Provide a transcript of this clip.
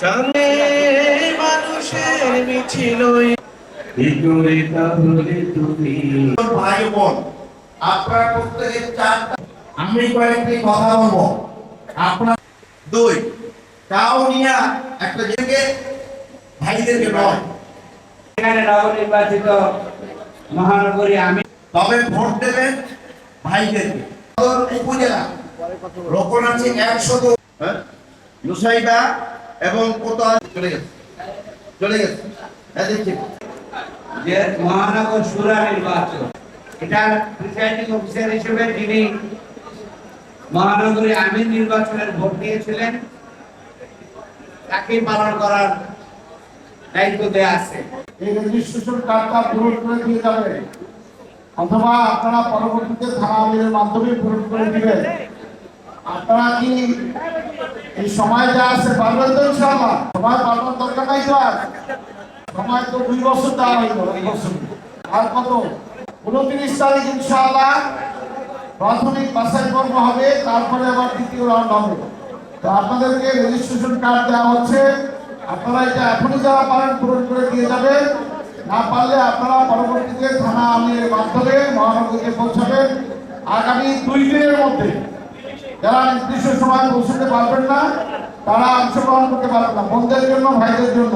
সামনে মানুষের মিছিল করে তাহলে তুমি। ভাই বোন আপনারা চারটা আমি কয়েকটি কথা বলব। আপনার দুই কাউনিয়া একটা জায়গায় ভাইদেরকে নয় এখানে নবনির্বাচিত মহানগরী আমি তবে ভোট দেবেন ভাইদেরকে। উপজেলা। লোকন আছে একশো হ্যাঁ? নুসাইবা এবং কোতা চলে গেছে। চলে গেছে। হ্যাঁ দেখছি যে মহানগর সুরা নির্বাচন এটা প্রিসাইডিং অফিসার হিসেবে যিনি মহানগরী আমিন নির্বাচনের ভোট দিয়েছিলেন। তাকে পালন করার দায়িত্ব দেয়া আছে। এই রেজিস্ট্রেশন কার্ডটা পূরণ করে দিয়ে যাবে। অথবা আপনারা পরবর্তীতে থানা আমিরের মাধ্যমে পূরণ করে দিবেন। আপনারা কি এই সময় যা আছে পারবেন তো ইনশাআল্লাহ? সময় পারবার দরকার নাই তো আর। সময় তো দুই বছর দেওয়া হইল এক বছর। আর কত? উনত্রিশ তারিখ ইনশাআল্লাহ প্রাথমিক বাছাই পর্ব হবে, তারপরে আবার দ্বিতীয় রাউন্ড হবে। তো আপনাদেরকে রেজিস্ট্রেশন কার্ড দেওয়া হচ্ছে। আপনারা এটা এখনই যারা পারেন পূরণ করে দিয়ে যাবেন। না পারলে আপনারা পরবর্তীতে থানা আমির মাধ্যমে মহানগরীতে পৌঁছাবেন। আগামী দুই দিনের মধ্যে। যারা নির্দিষ্ট সময় পৌঁছতে পারবেন না, তারা অংশগ্রহণ করতে পারবেন না। বোনদের জন্য, ভাইদের জন্য।